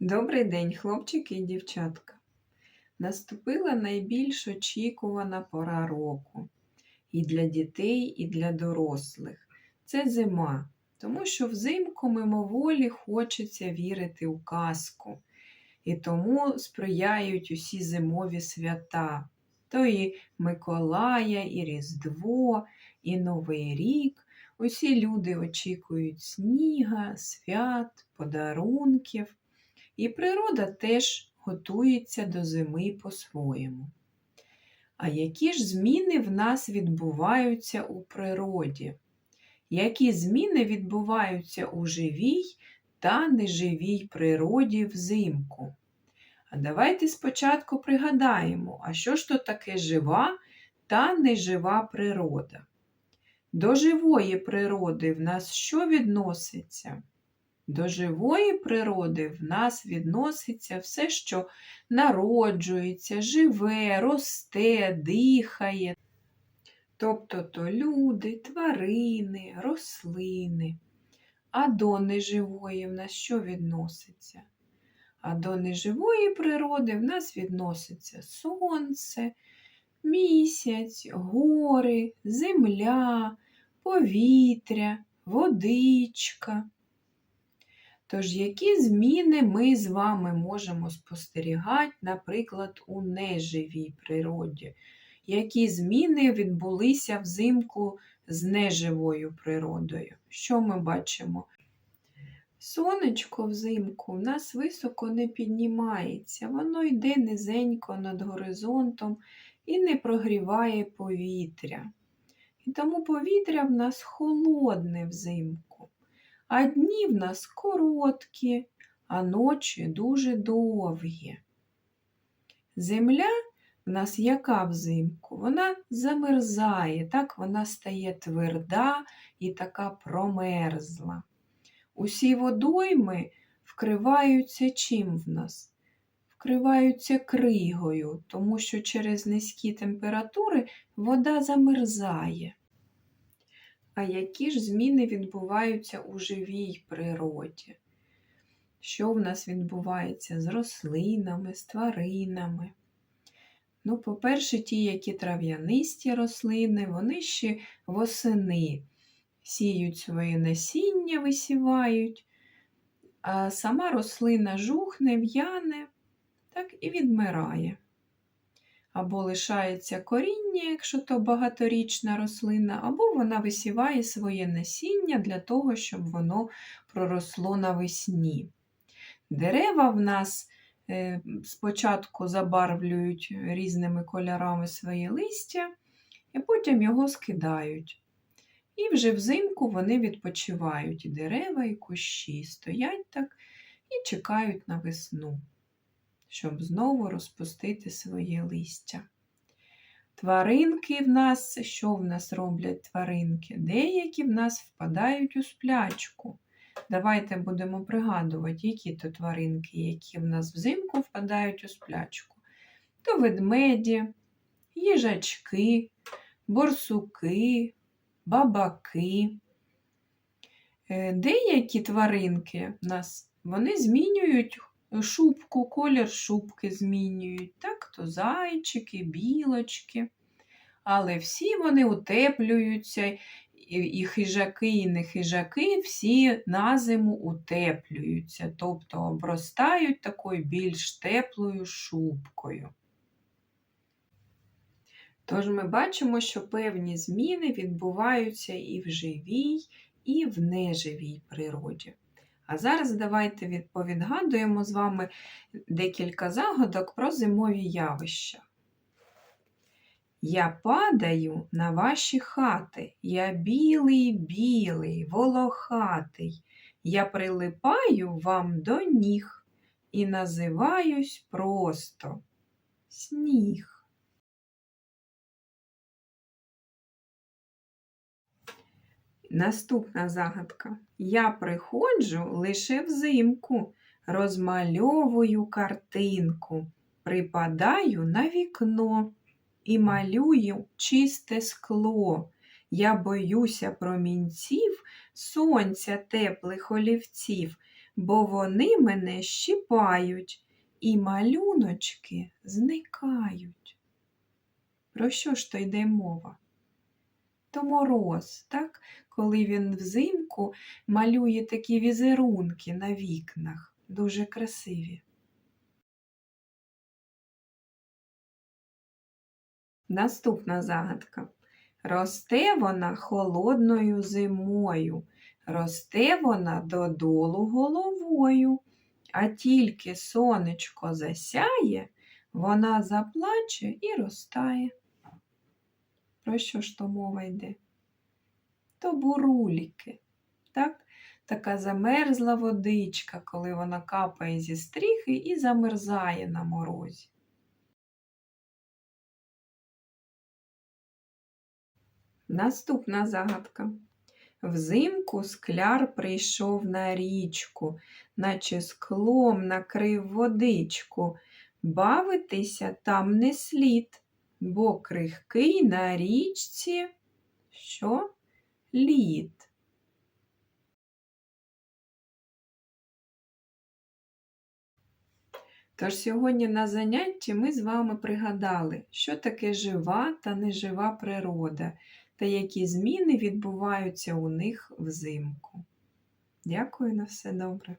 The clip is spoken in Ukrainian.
Добрий день, хлопчики і дівчатка. Наступила найбільш очікувана пора року і для дітей, і для дорослих. Це зима, тому що взимку мимоволі хочеться вірити у казку. І тому сприяють усі зимові свята. То і Миколая, і Різдво, і Новий рік. Усі люди очікують сніга, свят, подарунків. І природа теж готується до зими по-своєму. А які ж зміни в нас відбуваються у природі? Які зміни відбуваються у живій та неживій природі взимку? А давайте спочатку пригадаємо, а що ж то таке жива та нежива природа? До живої природи в нас що відноситься? До живої природи в нас відноситься все, що народжується, живе, росте, дихає. Тобто то люди, тварини, рослини. А до неживої в нас що відноситься? А до неживої природи в нас відноситься сонце, місяць, гори, земля, повітря, водичка. Тож, які зміни ми з вами можемо спостерігати, наприклад, у неживій природі? Які зміни відбулися взимку з неживою природою? Що ми бачимо? Сонечко взимку в нас високо не піднімається, воно йде низенько над горизонтом і не прогріває повітря. І тому повітря в нас холодне взимку. А дні в нас короткі, а ночі дуже довгі. Земля в нас яка взимку? Вона замерзає, так вона стає тверда і така промерзла. Усі водойми вкриваються чим в нас? Вкриваються кригою, тому що через низькі температури вода замерзає. А які ж зміни відбуваються у живій природі? Що в нас відбувається з рослинами, з тваринами? Ну, по-перше, ті, які трав'янисті рослини, вони ще восени сіють своє насіння, висівають, а сама рослина жухне, в'яне, так і відмирає або лишається коріння, якщо то багаторічна рослина, або вона висіває своє насіння для того, щоб воно проросло навесні. Дерева в нас е, спочатку забарвлюють різними кольорами своє листя, і потім його скидають. І вже взимку вони відпочивають і дерева, і кущі стоять так і чекають на весну щоб знову розпустити своє листя. Тваринки в нас, що в нас роблять тваринки? Деякі в нас впадають у сплячку. Давайте будемо пригадувати, які то тваринки, які в нас взимку впадають у сплячку. То ведмеді, їжачки, борсуки, бабаки. Е, деякі тваринки в нас вони змінюють шубку, колір шубки змінюють, так, то зайчики, білочки. Але всі вони утеплюються, і хижаки, і не хижаки, всі на зиму утеплюються, тобто обростають такою більш теплою шубкою. Тож ми бачимо, що певні зміни відбуваються і в живій, і в неживій природі. А зараз давайте повідгадуємо з вами декілька загадок про зимові явища. Я падаю на ваші хати, я білий, білий, волохатий. Я прилипаю вам до ніг і називаюсь просто сніг. Наступна загадка. Я приходжу лише взимку, розмальовую картинку, припадаю на вікно і малюю чисте скло. Я боюся промінців, сонця теплих олівців. бо вони мене щипають, і малюночки зникають. Про що ж то йде мова? То мороз, так? коли він взимку малює такі візерунки на вікнах, дуже красиві. Наступна загадка. Росте вона холодною зимою, росте вона додолу головою, а тільки сонечко засяє, вона заплаче і розтає. Про що ж то мова йде? То буруліки. Так? Така замерзла водичка, коли вона капає зі стріхи і замерзає на морозі. Наступна загадка. Взимку скляр прийшов на річку, наче склом накрив водичку. Бавитися там не слід, бо крихкий на річці. Що? Лід. Тож сьогодні на занятті ми з вами пригадали, що таке жива та нежива природа та які зміни відбуваються у них взимку. Дякую на все добре.